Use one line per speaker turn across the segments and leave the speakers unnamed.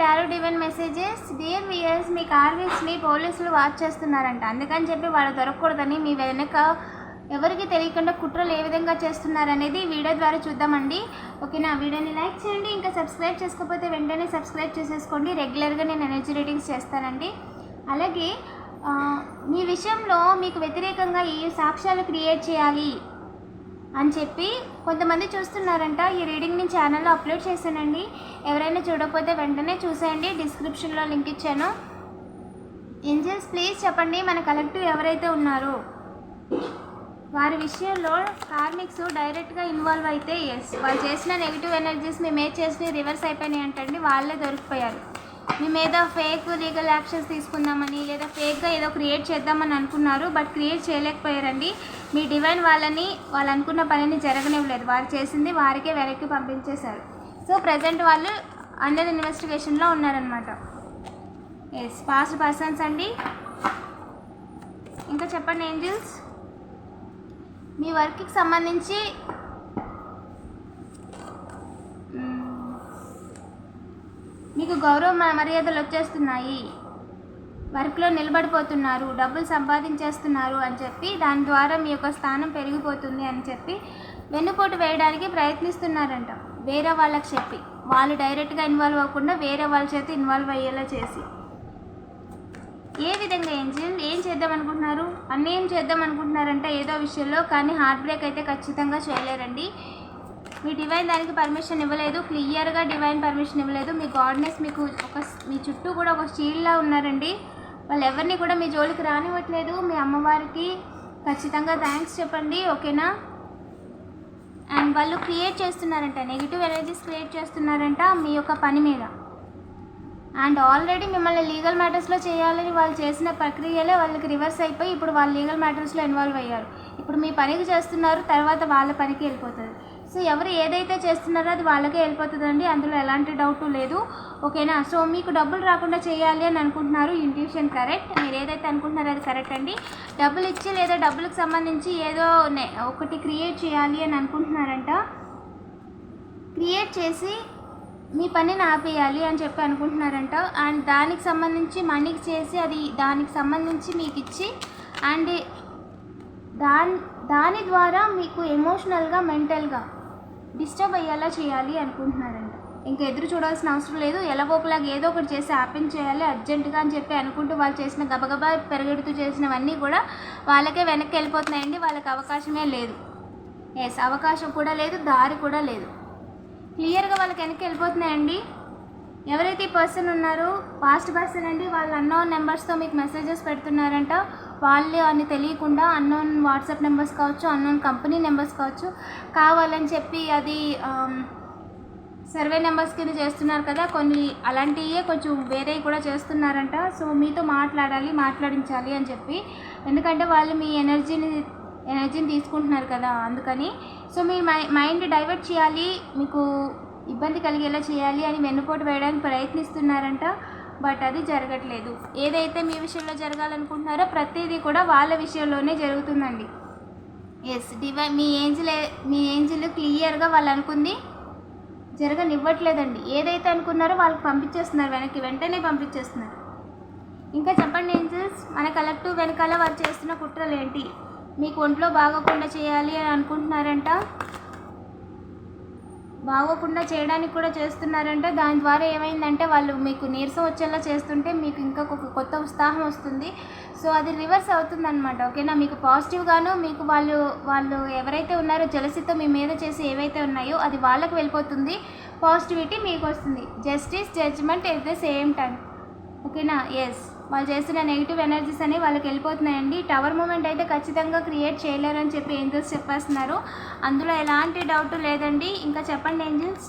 Tarot divine messages. Dear viewers మీ కార్విక్స్ని పోలీసులు watch చేస్తున్నారంట. అందుకని చెప్పి వాళ్ళు దొరకకూడదని మీ వెనక ఎవరికి తెలియకుండా కుట్రలు ఏ విధంగా చేస్తున్నారనేది వీడియో ద్వారా చూద్దామండి. ఓకేనా? వీడియోని లైక్ చేయండి ఇంకా సబ్స్క్రైబ్ చేసుకోకపోతే వెంటనే సబ్స్క్రైబ్ చేసేసుకోండి. రెగ్యులర్గా నేను ఎనర్జీ రీడింగ్స్ చేస్తానండి. అలాగే మీ విషయంలో మీకు వ్యతిరేకంగా ఈ సాక్ష్యాలు క్రియేట్ చేయాలి అని చెప్పి కొంతమంది చూస్తున్నారంట ఈ రీడింగ్ నేను ఛానల్లో అప్లోడ్ చేశానండి. ఎవరైనా చూడకపోతే వెంటనే చూసేయండి. డిస్క్రిప్షన్లో లింక్ ఇచ్చాను. ఏంజల్స్ ప్లీజ్ చెప్పండి మన కలెక్టివ్ ఎవరైతే ఉన్నారో. వారి విషయంలో కార్మిక్స్ డైరెక్ట్గా ఇన్వాల్వ్ అయితే ఎస్ వాళ్ళు చేసిన నెగిటివ్ ఎనర్జీస్ మేము ఏ చేసి రివర్స్ అయిపోయినాయి అంటండి వాళ్ళే దొరికిపోయారు. మేము ఏదో ఫేక్ లీగల్ యాక్షన్స్ తీసుకుందామని లేదా ఫేక్గా ఏదో క్రియేట్ చేద్దామని అనుకున్నారు బట్ క్రియేట్ చేయలేకపోయారండి. మీ డివైన్ వాళ్ళని వాళ్ళు అనుకున్న పనిని జరగనివ్వలేదు. వారు చేసింది వారికే వెనక్కి పంపించేశారు. సో ప్రజెంట్ వాళ్ళు అండర్ ఇన్వెస్టిగేషన్లో ఉన్నారనమాట ఎస్ పాస్ట్ పర్సన్స్ అండి. ఇంకా చెప్పండి ఏంజిల్స్ మీ వర్క్కి సంబంధించి మీకు గౌరవ మర్యాదలు వచ్చేస్తున్నాయి. వర్క్లో నిలబడిపోతున్నారు డబ్బులు సంపాదించేస్తున్నారు అని చెప్పి దాని ద్వారా మీ యొక్క స్థానం పెరిగిపోతుంది అని చెప్పి వెన్నుపోటు వేయడానికి ప్రయత్నిస్తున్నారంట. వేరే వాళ్ళకి చెప్పి వాళ్ళు డైరెక్ట్గా ఇన్వాల్వ్ అవ్వకుండా వేరే వాళ్ళ చేత ఇన్వాల్వ్ అయ్యేలా చేసి. ఏ విధంగా ఏంజిల్? ఏం చేద్దాం అనుకుంటున్నారు? అన్నీ ఏం చేద్దాం అనుకుంటున్నారంటే ఏదో విషయంలో కానీ హార్ట్ బ్రేక్ అయితే ఖచ్చితంగా చేయలేరండి. మీ డివైన్ దానికి పర్మిషన్ ఇవ్వలేదు. క్లియర్గా డివైన్ పర్మిషన్ ఇవ్వలేదు. మీ గాడ్నెస్ మీకు ఒక మీ చుట్టూ కూడా ఒక స్టీల్లా ఉన్నారండి. వాళ్ళు ఎవరిని కూడా మీ జోలికి రానివ్వట్లేదు. మీ అమ్మవారికి ఖచ్చితంగా థ్యాంక్స్ చెప్పండి ఓకేనా? అండ్ వాళ్ళు క్రియేట్ చేస్తున్నారంట నెగిటివ్ ఎనర్జీస్ క్రియేట్ చేస్తున్నారంట మీ యొక్క పని మీద. అండ్ ఆల్రెడీ మిమ్మల్ని లీగల్ మ్యాటర్స్లో చేయాలని వాళ్ళు చేసిన ప్రక్రియలే వాళ్ళకి రివర్స్ అయిపోయి ఇప్పుడు వాళ్ళు లీగల్ మ్యాటర్స్లో ఇన్వాల్వ్ అయ్యారు. ఇప్పుడు మీ పనికి చేస్తున్నారు తర్వాత వాళ్ళ పనికి వెళ్ళిపోతుంది సో ఎవరు ఏదైతే చేస్తున్నారో అది వాళ్ళకే వెళ్ళిపోతుందండి. అందులో ఎలాంటి డౌట్ లేదు. ఓకేనా? సో మీకు డబ్బులు రాకుండా చేయాలి అని అనుకుంటున్నారు ఇంట్యూషన్ కరెక్ట్ మీరు ఏదైతే అనుకుంటున్నారో అది కరెక్ట్ అండి. డబ్బులు ఇచ్చి లేదా డబ్బులకు సంబంధించి ఏదో ఒకటి క్రియేట్ చేయాలి అని అనుకుంటున్నారంట. క్రియేట్ చేసి మీ పనిని ఆపేయాలి అని చెప్పి అనుకుంటున్నారంట. అండ్ దానికి సంబంధించి మనీకి చేసి అది దానికి సంబంధించి మీకు ఇచ్చి అండ్ దాని దాని ద్వారా మీకు ఎమోషనల్గా మెంటల్గా డిస్టర్బ్ అయ్యేలా చేయాలి అనుకుంటున్నారంట. ఇంకా ఎదురు చూడాల్సిన అవసరం లేదు. ఎలాగోకలాగా ఏదో ఒకటి చేసి హ్యాపెన్ చేయాలి అర్జెంటుగా అని చెప్పి అనుకుంటూ వాళ్ళు చేసిన గబగబా పెరగెడుతూ చేసినవన్నీ కూడా వాళ్ళకే వెనక్కి వెళ్ళిపోతున్నాయండి. వాళ్ళకి అవకాశమే లేదు. ఎస్ అవకాశం కూడా లేదు దారి కూడా లేదు. క్లియర్గా వాళ్ళకి వెనక్కి వెళ్ళిపోతున్నాయండి. ఎవరైతే ఈ పర్సన్ ఉన్నారో పాస్ట్ పర్సన్ అండి వాళ్ళు అన్నోన్ నెంబర్స్తో మీకు మెసేజెస్ పెడుతున్నారంట. వాళ్ళు అని తెలియకుండా అన్నోన్ వాట్సాప్ నెంబర్స్ కావచ్చు అన్నోన్ కంపెనీ నెంబర్స్ కావచ్చు కావాలని చెప్పి అది um, సర్వే నెంబర్స్ కింద చేస్తున్నారు కదా కొన్ని అలాంటివే కొంచెం వేరే కూడా చేస్తున్నారంట. సో మీతో మాట్లాడాలి మాట్లాడించాలి అని చెప్పి. ఎందుకంటే వాళ్ళు మీ ఎనర్జీని ఎనర్జీని తీసుకుంటున్నారు కదా అందుకని. సో మీ మై మైండ్ డైవర్ట్ చేయాలి మీకు ఇబ్బంది కలిగేలా చేయాలి అని వెన్నుపోటు వేయడానికి ప్రయత్నిస్తున్నారంట బట్ అది జరగట్లేదు. ఏదైతే మీ విషయంలో జరగాలనుకుంటున్నారో ప్రతిదీ కూడా వాళ్ళ విషయంలోనే జరుగుతుందండి. ఎస్ డివై మీ ఏంజిల్ మీ ఏంజిల్ క్లియర్గా వాళ్ళు అనుకుంది జరగనివ్వట్లేదండి. ఏదైతే అనుకున్నారో వాళ్ళకి పంపించేస్తున్నారు వెనక్కి వెంటనే పంపించేస్తున్నారు. ఇంకా చెప్పండి ఏంజిల్స్ మన కలెక్టివ్ వెనకాల వారు చేస్తున్న కుట్రలు ఏంటి? మీకు ఒంట్లో బాగోకుండా చేయాలి అని అనుకుంటున్నారంట. బాగోకుండా చేయడానికి కూడా చేస్తున్నారంటే దాని ద్వారా ఏమైందంటే వాళ్ళు మీకు నీరసం వచ్చేలా చేస్తుంటే మీకు ఇంకా ఒక కొత్త ఉత్సాహం వస్తుంది. సో అది రివర్స్ అవుతుంది అనమాట ఓకేనా? మీకు పాజిటివ్గాను మీకు వాళ్ళు వాళ్ళు ఎవరైతే ఉన్నారో జలసితో మీ మీద చేసి ఏవైతే ఉన్నాయో అది వాళ్ళకి వెళ్ళిపోతుంది. పాజిటివిటీ మీకు వస్తుంది justice judgement at the same time ఓకేనా? ఎస్ వాళ్ళు చేసిన నెగిటివ్ ఎనర్జీస్ అనేవి వాళ్ళకి వెళ్ళిపోతున్నాయండి. టవర్ మూమెంట్ అయితే ఖచ్చితంగా క్రియేట్ చేయలేరని చెప్పి ఏంజల్స్ చెప్పేస్తున్నారు. అందులో ఎలాంటి డౌట్ లేదండి. ఇంకా చెప్పండి ఏంజల్స్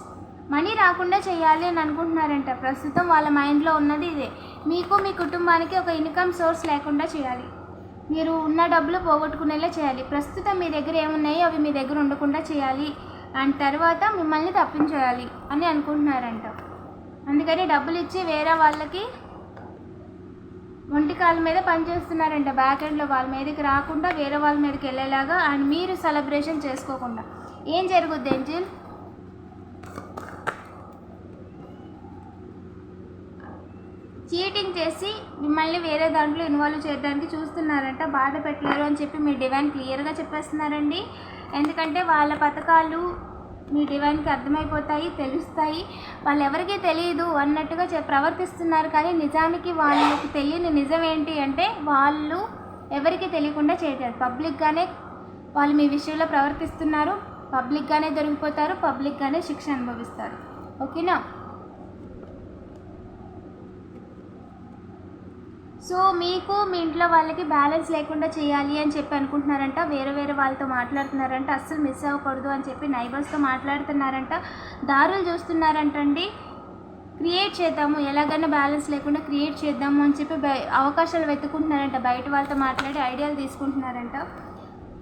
మనీ రాకుండా చేయాలి అని అనుకుంటున్నారంట. ప్రస్తుతం వాళ్ళ మైండ్లో ఉన్నది ఇదే. మీకు మీ కుటుంబానికి ఒక ఇన్కమ్ సోర్స్ లేకుండా చేయాలి. మీరు ఉన్న డబ్బులు పోగొట్టుకునేలా చేయాలి. ప్రస్తుతం మీ దగ్గర ఏమున్నాయో అవి మీ దగ్గర ఉండకుండా చేయాలి. అండ్ తర్వాత మిమ్మల్ని తప్పించేయాలి అని అనుకుంటున్నారంట. అందుకని డబ్బులు ఇచ్చి వేరే వాళ్ళకి ఒంటి కాళ్ళ మీద పనిచేస్తున్నారంట బ్యాక్ ఎండ్లో వాళ్ళ మీదకి రాకుండా వేరే వాళ్ళ మీదకి వెళ్ళేలాగా అండ్ మీరు సెలబ్రేషన్ చేసుకోకుండా. ఏం జరుగుద్ది ఏంజిల్ చీటింగ్ చేసి మిమ్మల్ని వేరే దాంట్లో ఇన్వాల్వ్ చేయడానికి చూస్తున్నారంట. బాధ పెట్టలేరు అని చెప్పి మీ డివైన్ క్లియర్గా చెప్పేస్తున్నారండి. ఎందుకంటే వాళ్ళ పథకాలు మీ డివైన్కి అర్థమైపోతాయి తెలుస్తాయి. వాళ్ళు ఎవరికీ తెలియదు అన్నట్టుగా చె ప్రవర్తిస్తున్నారు కానీ నిజానికి వాళ్ళకి తెలియని నిజం ఏంటి అంటే వాళ్ళు ఎవరికి తెలియకుండా చేయట్లేదు పబ్లిక్గానే వాళ్ళు మీ విషయంలో ప్రవర్తిస్తున్నారు పబ్లిక్గానే దొరికిపోతారు పబ్లిక్గానే శిక్ష అనుభవిస్తారు. ఓకేనా? సో మీకు మీ ఇంట్లో వాళ్ళకి బ్యాలెన్స్ లేకుండా చేయాలి అని చెప్పి అనుకుంటున్నారంట వేరే వేరే వాళ్ళతో మాట్లాడుతున్నారంట అస్సలు మిస్ అవ్వకూడదు అని చెప్పి నైబర్స్తో మాట్లాడుతున్నారంట దారులు చూస్తున్నారంటండి. క్రియేట్ చేద్దాము ఎలాగైనా బ్యాలెన్స్ లేకుండా క్రియేట్ చేద్దాము అని చెప్పి అవకాశాలు వెతుకుంటున్నారంట బయట వాళ్ళతో మాట్లాడి ఐడియాలు తీసుకుంటున్నారంట.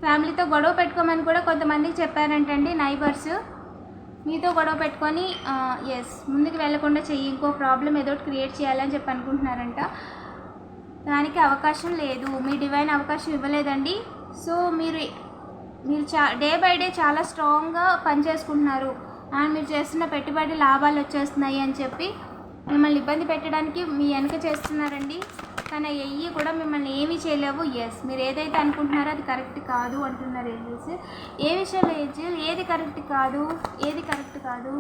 ఫ్యామిలీతో గొడవ పెట్టుకోమని కూడా కొంతమందికి చెప్పారంటండి నైబర్స్. మీతో గొడవ పెట్టుకొని ఎస్ ముందుకు వెళ్ళకుండా చెయ్యి ఇంకో ప్రాబ్లం ఏదో క్రియేట్ చేయాలని చెప్పి అనుకుంటున్నారంట. దానికి అవకాశం లేదు. మీ డివైన్ అవకాశం ఇవ్వలేదండి. సో మీరు మీరు చా డే బై డే చాలా స్ట్రాంగ్గా పనిచేసుకుంటున్నారు. అండ్ మీరు చేస్తున్న పెట్టుబడి లాభాలు వచ్చేస్తున్నాయి అని చెప్పి మిమ్మల్ని ఇబ్బంది పెట్టడానికి మీ వెనక చేస్తున్నారండి. కానీ ఎయ్యి కూడా మిమ్మల్ని ఏమీ చేయలేవు. ఎస్ మీరు ఏదైతే అనుకుంటున్నారో అది కరెక్ట్ కాదు అంటున్నారు ఏంజల్స్ ఏ విషయంలో ఏంజల్ ఏది కరెక్ట్ కాదు? ఏది కరెక్ట్ కాదు?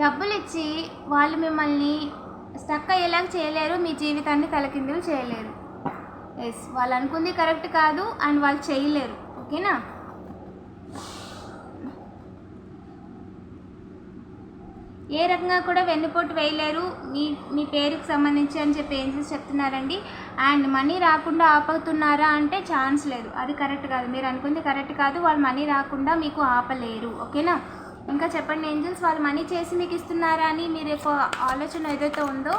డబ్బులు ఇచ్చి వాళ్ళు మిమ్మల్ని స్టక్ అయ్యేలాగా చేయలేరు. మీ జీవితాన్ని తలకిందులు చేయలేరు. ఎస్ వాళ్ళు అనుకుంది కరెక్ట్ కాదు అండ్ వాళ్ళు చేయలేరు. ఓకేనా? ఏ రకంగా కూడా వెన్నుపోటు వేయలేరు. మీ మీ పేరుకి సంబంధించి అని చెప్పి ఏంజల్స్ చెప్తున్నారండి. అండ్ మనీ రాకుండా ఆపుతున్నారా అంటే ఛాన్స్ లేదు. అది కరెక్ట్ కాదు. మీరు అనుకుంది కరెక్ట్ కాదు. వాళ్ళు మనీ రాకుండా మీకు ఆపలేరు. ఓకేనా? ఇంకా చెప్పండి ఏంజల్స్ వాళ్ళు మనీ చేసి మీకు ఇస్తున్నారా అని మీరు యొక్క ఆలోచన ఏదైతే ఉందో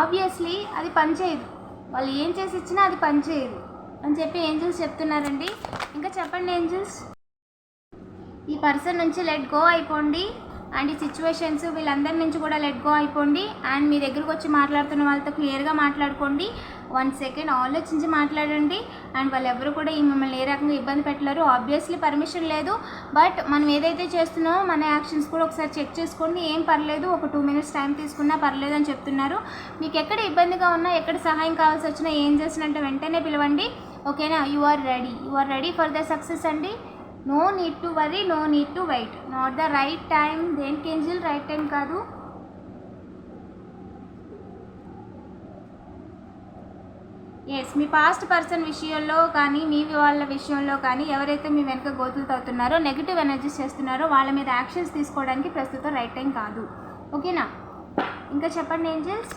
ఆబ్వియస్లీ అది పనిచేయదు. వాళ్ళు ఏం చేసి ఇచ్చినా అది పనిచేయదు అని చెప్పి ఏంజల్స్ చెప్తున్నారండి. ఇంకా చెప్పండి ఏంజల్స్. ఈ పర్సన్ నుంచి లెట్ గో అయిపోండి. అండ్ ఈ సిచ్యువేషన్స్ వీళ్ళందరి నుంచి కూడా లెట్ గో అయిపోండి. అండ్ మీ దగ్గరకు వచ్చి మాట్లాడుతున్న వాళ్ళతో క్లియర్గా మాట్లాడుకోండి. వన్ సెకండ్ ఆలోచించి మాట్లాడండి. అండ్ వాళ్ళు ఎవరు కూడా ఈ మిమ్మల్ని ఏ రకంగా ఇబ్బంది పెట్టలేరు. ఆబ్వియస్లీ పర్మిషన్ లేదు. బట్ మనం ఏదైతే చేస్తున్నామో మన యాక్షన్స్ కూడా ఒకసారి చెక్ చేసుకోండి. ఏం పర్లేదు ఒక టూ మినిట్స్ టైం తీసుకున్నా పర్లేదు అని చెప్తున్నారు. మీకు ఎక్కడ ఇబ్బందిగా ఉన్నా ఎక్కడ సహాయం కావాల్సి వచ్చినా ఏం చేసినంటే వెంటనే పిలవండి. ఓకేనా you are ready you are ready for the success అండి. No need to worry no need to wait not the right time దేనికి ఏంజిల్ రైట్ టైం కాదు. ఎస్ మీ పాస్ట్ పర్సన్ విషయంలో కానీ మీ వాళ్ళ విషయంలో కానీ ఎవరైతే మీ వెనక గోతులు తవ్వుతున్నారో నెగిటివ్ ఎనర్జీస్ చేస్తున్నారో వాళ్ళ మీద యాక్షన్స్ తీసుకోవడానికి ప్రస్తుతం రైట్ టైం కాదు. ఓకేనా ఇంకా చెప్పండి ఏంజల్స్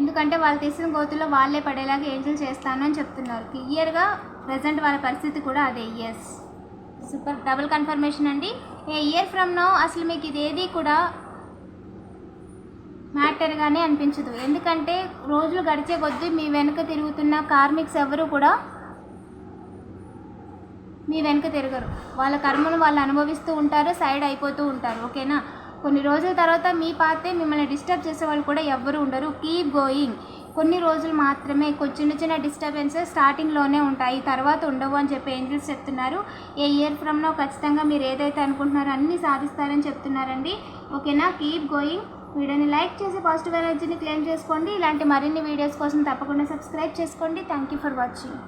ఎందుకంటే వాళ్ళు తీసిన గోతుల్లో వాళ్ళే పడేలాగా ఏంజల్ చేస్తాను అని చెప్తున్నారు. క్లియర్గా ప్రజెంట్ వాళ్ళ పరిస్థితి కూడా అదే. ఎస్ సూపర్ డబుల్ కన్ఫర్మేషన్ అండి. ఏ ఇయర్ ఫ్రమ్ నో అసలు మీకు ఇదేది కూడా మ్యాటర్గానే అనిపించదు. ఎందుకంటే రోజులు గడిచే కొద్దీ మీ వెనుక తిరుగుతున్న కార్మిక్స్ ఎవరు కూడా మీ వెనుక తిరగరు. వాళ్ళ కర్మను వాళ్ళు అనుభవిస్తూ ఉంటారు సైడ్ అయిపోతూ ఉంటారు. ఓకేనా? కొన్ని రోజుల తర్వాత మీ పాతే మిమ్మల్ని డిస్టర్బ్ చేసే వాళ్ళు కూడా ఎవ్వరు ఉండరు. Keep going. కొన్ని రోజులు మాత్రమే చిన్న చిన్న డిస్టర్బెన్సెస్ స్టార్టింగ్లోనే ఉంటాయి. తర్వాత ఉండవు అని చెప్పి ఏంజల్స్ చెప్తున్నారు. ఏ ఇయర్ ఫ్రమ్లో ఖచ్చితంగా మీరు ఏదైతే అనుకుంటున్నారో అన్నీ సాధిస్తారని చెప్తున్నారండి. ఓకేనా? Keep going. వీడియోని లైక్ చేసి పాజిటివ్ ఎనర్జీని క్లెయిమ్ చేసుకోండి. ఇలాంటి మరిన్ని వీడియోస్ కోసం తప్పకుండా సబ్స్క్రైబ్ చేసుకోండి. Thank you for watching.